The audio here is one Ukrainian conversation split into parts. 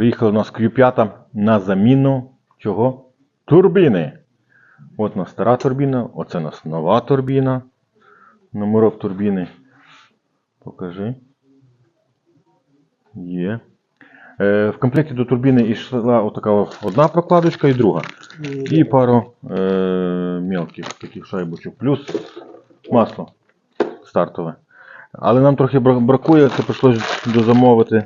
Приїхала у нас Q5 на заміну чого? Турбіни. От у нас стара турбіна, оце у нас нова турбіна. Номерок турбіни. Покажи. Є. Е, в комплекті до турбіни йшла отака одна прокладочка і друга. І пару е, мелких таких шайбочок. Плюс масло стартове. Але нам трохи бракує, це прийшлось дозамовити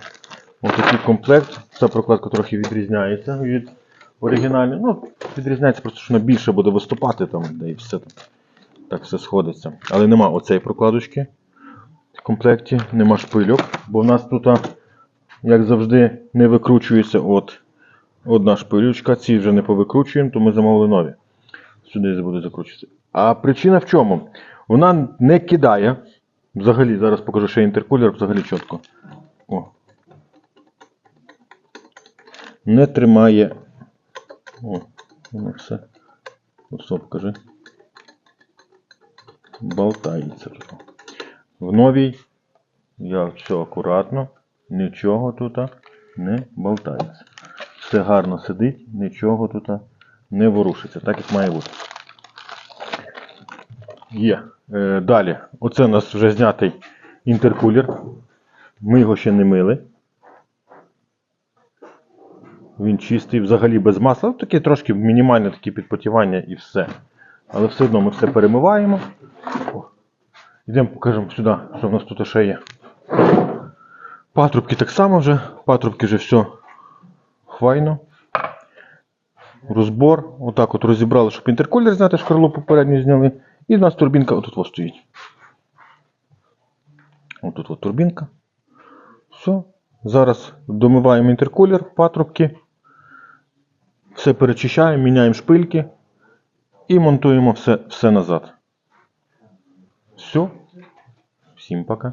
отакий комплект. Ця прокладка трохи відрізняється від оригінальної. Ну, відрізняється просто, що вона більше буде виступати там, де і все. Так все сходиться. Але нема оцеї прокладочки в комплекті, нема шпильок, бо в нас тут, як завжди, не викручується от одна шпилючка, ці вже не повикручуємо, то ми замовили нові. Сюди буде закручуватися. А причина в чому? Вона не кидає. Взагалі, зараз покажу ще інтеркулер, взагалі чітко. Не тримає. О, воно все. Ось покажи. Болтається. В новій я все акуратно, нічого тут не болтається. Все гарно сидить, нічого тут не ворушиться, так як має бути. Є. Е, далі. Оце у нас вже знятий інтеркулер. Ми його ще не мили. Він чистий, взагалі без масла. Ну, Таке трошки мінімальне таке підпотівання і все. Але все одно ми все перемиваємо. О. Йдемо покажемо сюди, що в нас тут ще є. Патрубки так само вже. Патрубки вже все хвайно. Розбор. Отак от розібрали, щоб інтеркулер зняти, шкарлу попередньо зняли. І в нас турбінка отут ось стоїть. Отут от турбінка. Все. Зараз домиваємо інтеркулер, патрубки. Все перечищаємо, міняємо шпильки і монтуємо все, все назад. Все. Всім пока.